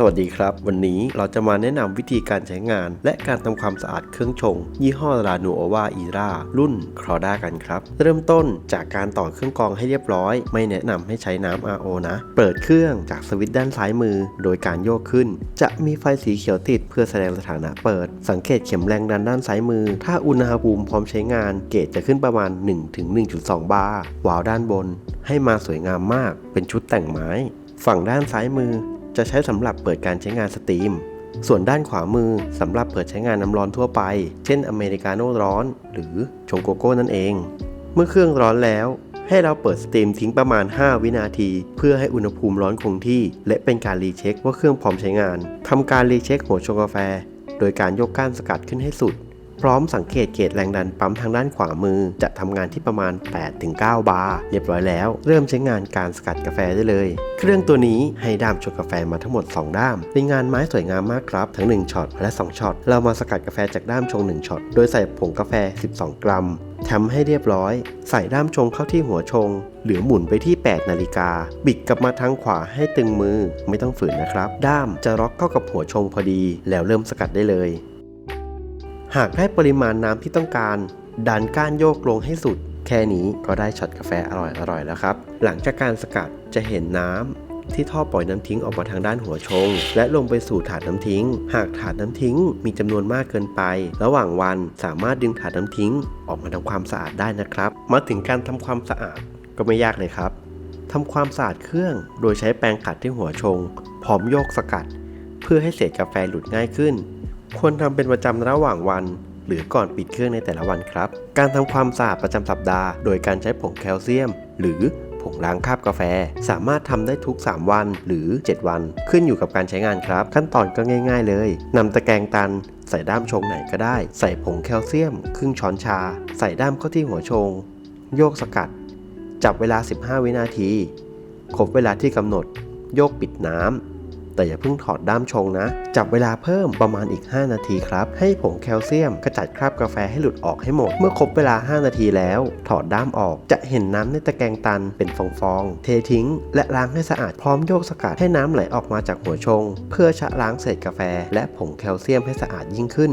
สวัสดีครับ วันนี้เราจะมาแนะนำวิธีการใช้งาน และการทำความสะอาดเครื่องชง ยี่ห้อรานูโอวาอีรารุ่นครอด้ากันครับ เริ่มต้นจากการต่อเครื่องกรองให้เรียบร้อย ไม่แนะนำให้ใช้น้ำ RO นะ เปิดเครื่องจากสวิตช์ด้านซ้ายมือ โดยการโยกขึ้น จะมีไฟสีเขียวติดเพื่อแสดงสถานะเปิด สังเกตเข็มแรงดันด้านซ้ายมือ ถ้าอุณหภูมิพร้อมใช้งาน เกจจะขึ้นประมาณ 1-1.2 บาร์วาล์วด้านบน ให้มาสวยงามมาก เป็นชุดแต่งไม้ ฝั่งด้านซ้ายมือ จะใช้สำหรับเปิดการใช้งานสตรีม ส่วนด้านขวามือสำหรับเปิดใช้งานน้ำร้อนทั่วไป เช่นอเมริกาโน่ร้อน หรือชงโกโก้นั่นเอง เมื่อเครื่องร้อนแล้ว ให้เราเปิดสตรีมทิ้งประมาณ 5 วินาที เพื่อให้อุณหภูมิร้อนคงที่ และเป็นการรีเช็คว่าเครื่องพร้อมใช้งานทำการรีเช็คหัวชงกาแฟ โดยการยกก้านสกัดขึ้นให้สุด พร้อมสังเกตเกจแรงดันปั๊มทางด้านขวามือ จะทำงานที่ประมาณ 8-9 บาร์เรียบร้อยแล้ว เริ่มใช้งานการสกัดกาแฟได้เลย เครื่องตัวนี้ให้ด้ามชงกาแฟมาทั้งหมด 2 ด้ามเป็นงานไม้สวยงามมากครับ ทั้ง 1ช็อตและ 2ช็อตเรามาสกัดกาแฟจากด้ามชง 1ช็อตโดยใส่ผงกาแฟ 12 กรัมทำให้เรียบร้อย ใส่ด้ามชงเข้าที่หัวชง หรือหมุนไปที่ 8 นาฬิกา บิดกลับมาทางขวาให้ตึงมือ ไม่ต้องฝืนนะครับ ด้ามจะล็อกเข้ากับหัวชงพอดี แล้วเริ่มสกัดได้เลย หากได้ปริมาณน้ำที่ต้องการ ดันก้านโยกลงให้สุด แค่นี้ก็ได้ช็อตกาแฟอร่อยๆแล้วครับ หลังจากการสกัดจะเห็นน้ำที่ท่อปล่อยน้ำทิ้งออกมาทางด้านหัวชง และลงไปสู่ถาดน้ำทิ้ง หากถาดน้ำทิ้งมีจำนวนมากเกินไป ระหว่างวันสามารถดึงถาดน้ำทิ้ง ออกมาทำความสะอาดได้นะครับ มาถึงการทำความสะอาดก็ไม่ยากเลยครับทำความสะอาดเครื่อง โดยใช้แปรงขัดที่หัวชง พร้อมโยกสกัด เพื่อให้เศษกาแฟหลุดง่ายขึ้น ควรทำเป็นประจำระหว่างวัน หรือก่อนปิดเครื่องในแต่ละวันครับ การทำความสะอาดประจำสัปดาห์ โดยการใช้ผงแคลเซียม หรือผงล้างคราบกาแฟ สามารถทำได้ทุก 3 วันหรือ 7 วัน ขึ้นอยู่กับการใช้งานครับ ขั้นตอนก็ง่าย ๆ เลยนำตะแกรงตัน ใส่ด้ามชงไหนก็ได้ ใส่ผงแคลเซียม ครึ่งช้อนชา ใส่ด้ามเข้าที่หัวชง โยกสกัด จับเวลา 15 วินาที ครบเวลาที่กำหนด โยกปิดน้ำ แต่อย่าเพิ่งถอดด้ามชงนะ จับเวลาเพิ่มประมาณอีก 5 นาทีครับ ให้ผงแคลเซียมกระจัดคราบกาแฟให้หลุดออกให้หมด เมื่อครบเวลา 5 นาทีแล้ว ถอดด้ามออก จะเห็นน้ำในตะแกรงตันเป็นฟองๆ เททิ้ง และล้างให้สะอาดพร้อมโยกสกัดให้น้ำไหลออกมาจากหัวชง เพื่อชะล้างเศษกาแฟ และผงแคลเซียมให้สะอาดยิ่งขึ้น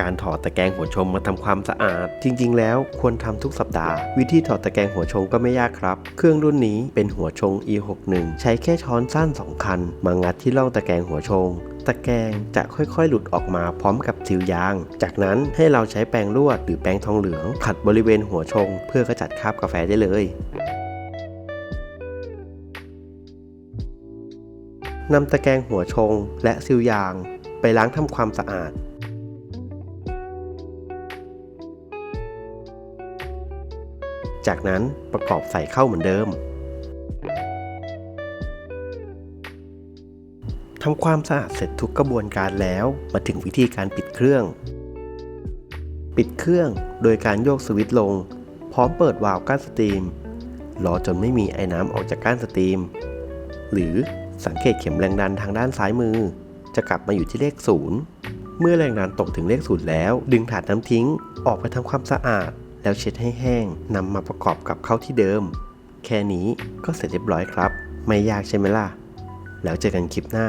การถอดตะแกรงหัวชงมาทำความสะอาด จริง ๆ แล้วควรทำทุกสัปดาห์ วิธีถอดตะแกรงหัวชงก็ไม่ยากครับ เครื่องรุ่นนี้เป็นหัวชง E61 ใช้แค่ช้อนสั้น 2 คัน มางัดที่ร่องตะแกรงหัวชง ตะแกรงจะค่อยๆ หลุดออกมาพร้อมกับซิลยาง จากนั้นให้เราใช้แปรงลวดหรือแปรงทองเหลืองขัดบริเวณหัวชง เพื่อกระจัดคราบกาแฟได้เลยนำตะแกรงหัวชงและซิลยาง ไปล้างทำความสะอาด จากนั้นประกอบใส่เข้าเหมือนเดิม ทำความสะอาดเสร็จทุกกระบวนการแล้วมาถึงวิธีการปิดเครื่อง ปิดเครื่องโดยการโยกสวิตช์ลง พร้อมเปิดวาล์วก้านสตรีม รอจนไม่มีไอ้น้ำออกจากก้านสตรีม หรือสังเกตเข็มแรงดันทางด้านซ้ายมือ จะกลับมาอยู่ที่เลขศูนย์เมื่อแรงดันตกถึงเลขศูนย์แล้ว ดึงถาดน้ำทิ้งออกไปทำความสะอาด แล้วเช็ดให้แห้งนำมาประกอบกับเข้าที่เดิม แค่นี้ก็เสร็จเรียบร้อยครับ ไม่ยากใช่ไหมล่ะ แล้วเจอกันคลิปหน้า